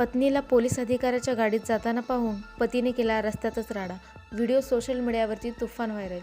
पत्नीला पोलीस अधिकाऱ्याच्या गाडीत जाताना पाहून पतीने केला रस्त्यातच राडा. व्हिडिओ सोशल मीडियावरती तुफान व्हायरल.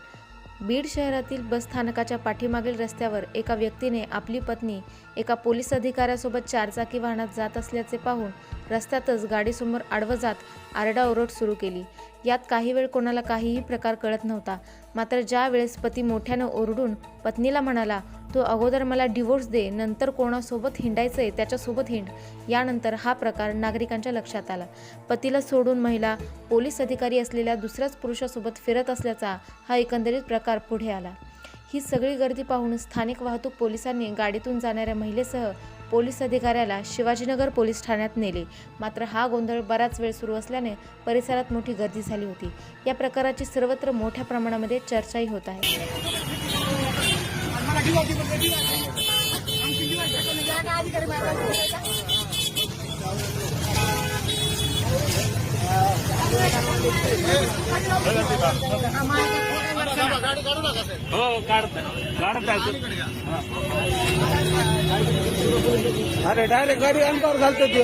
बीड शहरातील बस स्थानकाच्या पाठीमागील रस्त्यावर एका व्यक्तीने आपली पत्नी एका पोलीस अधिकाऱ्यासोबत चारचाकी वाहनात जात असल्याचे पाहून रस्त्यातच गाडीसमोर आडवं जात आरडाओरड सुरू केली. यात काही वेळ कोणाला काहीही प्रकार कळत नव्हता. मात्र ज्या वेळेस पती मोठ्यानं ओरडून पत्नीला म्हणाला तू अगोदर मला डिवोर्स दे नंतर कोणासोबत हिंडायचं आहे त्याच्यासोबत हिंड. यानंतर हा प्रकार नागरिकांच्या लक्षात आला. पतीला सोडून महिला पोलीस अधिकारी असलेल्या दुसऱ्याच पुरुषासोबत फिरत असल्याचा हा एकंदरीत प्रकार पुढे आला. ही सगळी गर्दी पाहून स्थानिक वाहतूक पोलिसांनी गाडीतून जाणाऱ्या महिलेसह पोलीस अधिकाऱ्याला शिवाजीनगर पोलीस ठाण्यात नेले. मात्र हा गोंधळ बराच वेळ सुरू असल्याने परिसरात मोठी गर्दी झाली होती. या प्रकाराची सर्वत्र मोठ्या प्रमाणामध्ये चर्चाही होत आहे. हो काढत. काढत अरे डायरेक्ट गाडी अंतर घालतो ते.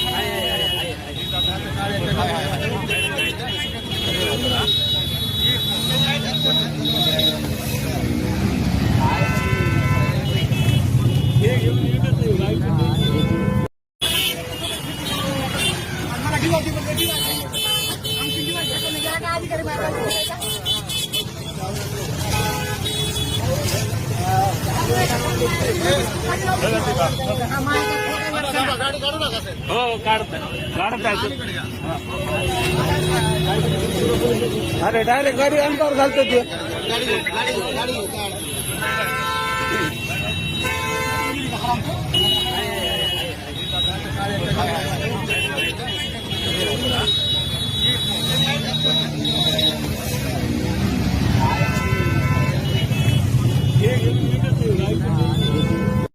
हो काढत. काढत अरे डायरेक्ट गाडी अंगावर घालतो ते.